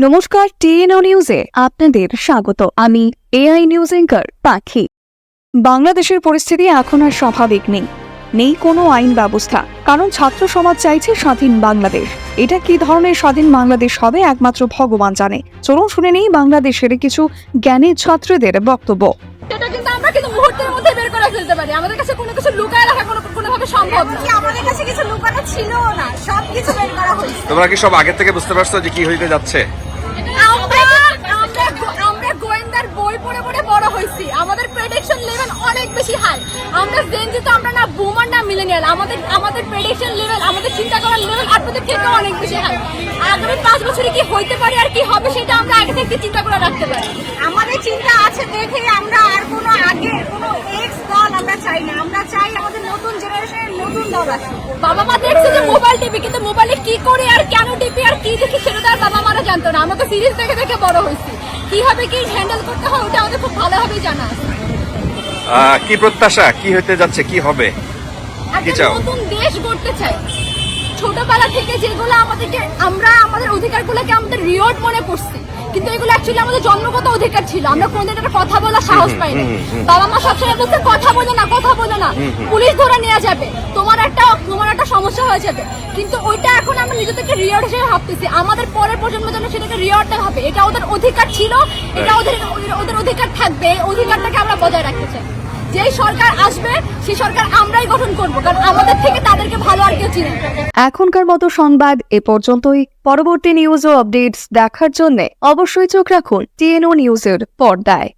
নমস্কার টিএনও নিউজে আপনাদের স্বাগত। আমি এআই নিউজ এঙ্কার পাখি। বাংলাদেশের পরিস্থিতি এখন আর স্বাভাবিক নেই। নেই কোনো আইন ব্যবস্থা। কারণ ছাত্র সমাজ চাইছে স্বাধীন বাংলাদেশ। এটা কি ধরনের স্বাধীন বাংলাদেশ হবে একমাত্র ভগবান জানে। চলুন শুনে নেই বাংলাদেশের কিছু জ্ঞানী ছাত্রদের বক্তব্য। সেটা কিন্তু আমরা কিন্তু মুহূর্তের মধ্যে বের করে ফেলতে পারি। আমাদের কাছে কোনো কিছু লুকায় রাখা কোনো কোনোভাবে সম্ভব না। আমাদের কাছে কিছু লুকানো ছিল না। সব কিছু বের করা হয়েছে। তোমরা কি সব আগে থেকে বুঝতে পারছ যে কি হইতে যাচ্ছে আমরা আমরা গো- আমরা গোয়েন্দার বই পড়ে পড়ে বড় হয়েছি আমাদের প্রেডিকশন লেভেল অনেক বেশি হাই আমরা জেনজি তো আমরা না বুমার না মিলেনিয়াল আমাদের আমাদের প্রেডিকশন লেভেল আমাদের চিন্তা করার লেভেল আপনাদের থেকে অনেক বেশি হাই আগামী পাঁচ বছরে কি হইতে পারে আর কি হবে সেটা আমরা আগে থেকে চিন্তা করে রাখতে পারি। আমাদের চিন্তা আছে দেখে আমরা আর কোনো আগে কোনো এক্স দল আমরা চাই না। আমরা চাই আমাদের নতুন জেনারেশনের নতুন দল আছে বাবা মা দেখছে যে মোবাইল টিপি কিন্তু মোবাইলে কি করে আর কেন টিপি আর কি দেখি সেটা তো আর বাবা মারা জানতো না। আমরা তো সিরিজ দেখে দেখে বড় হয়েছি। কীভাবে কি হ্যান্ডেল করতে হয় ওটা আমাদের খুব ভালোভাবেই জানা আছে। কি প্রত্যাশা? কি হতে যাচ্ছে? কি হবে? কি চাও? নতুন দেশ গড়তে চাই। ছোটবেলা থেকে যেগুলো আমাদেরকে আমরা আমাদের অধিকারগুলোকে আমাদের রিওয়ার্ড মনে করছি কিন্তু এগুলো অ্যাকচুয়ালি আমাদের জন্মগত অধিকার ছিল। আমরা কোনোদিন একটা কথা বলার সাহস পাইনি। বাবা মা সবসময় বলতে কথা বলে পুলিশ ধরে নিয়ে যাবে। তোমার একটা তোমার একটা সমস্যা হয়ে যাবে। কিন্তু ওইটা এখন আমরা নিজেদেরকে রিওয়ার্ড হিসেবে ভাবতেছি। আমাদের পরের প্রজন্ম যেন সেটাকে রিওয়ার্ডটা হবে এটা ওদের অধিকার ছিল এটা ওদের ওদের- অধিকার থাকবে। এই অধিকারটাকে আমরা বজায় রাখতে চাই। যেই সরকার আসবে সেই সরকার আমরাই গঠন করব। কারণ আমাদের থেকে তাদেরকে ভালো আর কেউ চিনে এখনকার মতো সংবাদ এ পর্যন্তই। পরবর্তী নিউজ ও আপডেটস দেখার জন্য অবশ্যই চোখ রাখুন টিএনও নিউজের পর্দায়।